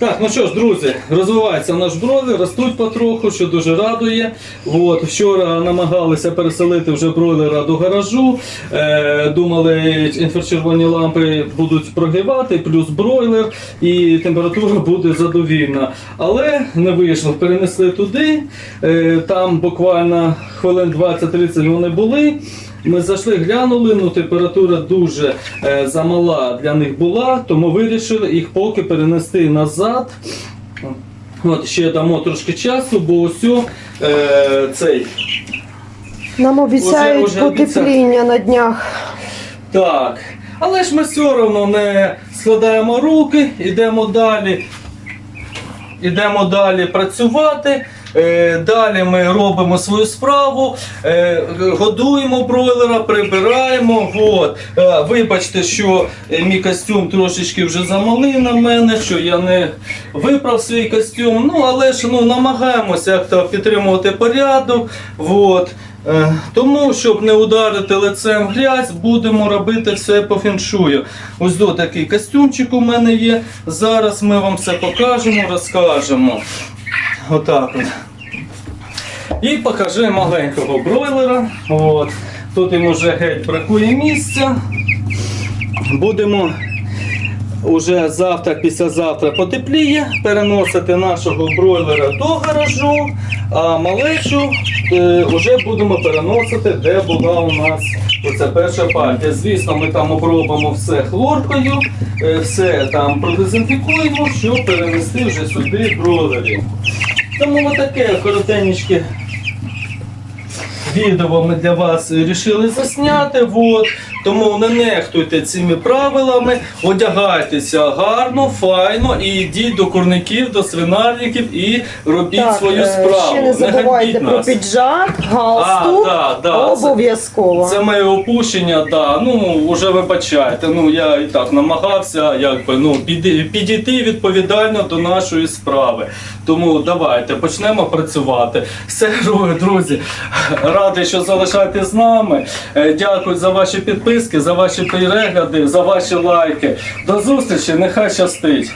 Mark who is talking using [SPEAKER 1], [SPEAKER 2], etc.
[SPEAKER 1] Так, ну що ж, друзі, розвивається наш бройлер, ростуть потроху, що дуже радує. От, вчора намагалися переселити вже бройлера до гаражу. Е, думали, інфрачервоні лампи будуть прогрівати, плюс бройлер, і температура буде задовільна. Але не вийшло, перенесли туди. Е, там буквально хвилин 20-30 вони були. Ми зайшли, глянули, ну температура дуже е, замала для них була, тому вирішили їх поки перенести назад. От ще дамо трошки часу, бо ось е, цей.
[SPEAKER 2] Нам обіцяють
[SPEAKER 1] Уже- уже
[SPEAKER 2] потепління на днях.
[SPEAKER 1] Так. Але ж ми все одно не складаємо руки, йдемо далі. Йдемо далі працювати. Е, Далі ми робимо свою справу, е, годуємо бройлера, прибираємо. От. Е, Вибачте, що мій костюм трошечки вже замалий на мене, що я не виправ свій костюм. Ну, але ж ну, намагаємося як-то підтримувати порядок. От. Е, Тому, щоб не ударити лицем грязь, будемо робити все по фіншую. Ось до такий костюмчик у мене є. Зараз ми вам все покажемо, розкажемо. Отак от. І покажи маленького бройлера. От. Тут йому вже геть бракує місця. Будемо уже завтра, післязавтра потепліє, переносити нашого бройлера до гаражу, а малечу е, вже будемо переносити, де була у нас оця перша партія. Звісно, ми там обробимо все хлоркою, е, все там продезінфікуємо, щоб перенести вже сюди бройлерів. Тому отаке коротеньке відео ми для вас вирішили засняти. Вот. Тому не нехтуйте цими правилами, одягайтеся гарно, файно і йдіть до курників, до свинарників і робіть свою
[SPEAKER 2] е,
[SPEAKER 1] справу.
[SPEAKER 2] ще не забувайте
[SPEAKER 1] ганьбіть
[SPEAKER 2] про
[SPEAKER 1] нас.
[SPEAKER 2] піджак, галстук.
[SPEAKER 1] А, да, да, це-
[SPEAKER 2] Обов'язково.
[SPEAKER 1] Це моє опущення, да. Ну вже вибачайте. Ну я і так намагався, якби ну підійти відповідально до нашої справи. Тому давайте почнемо працювати. Все, друзі, друзі, радий, що залишаєтесь з нами. Е, Дякую за ваші підписки, за ваші перегляди, за ваші лайки. До зустрічі, нехай щастить.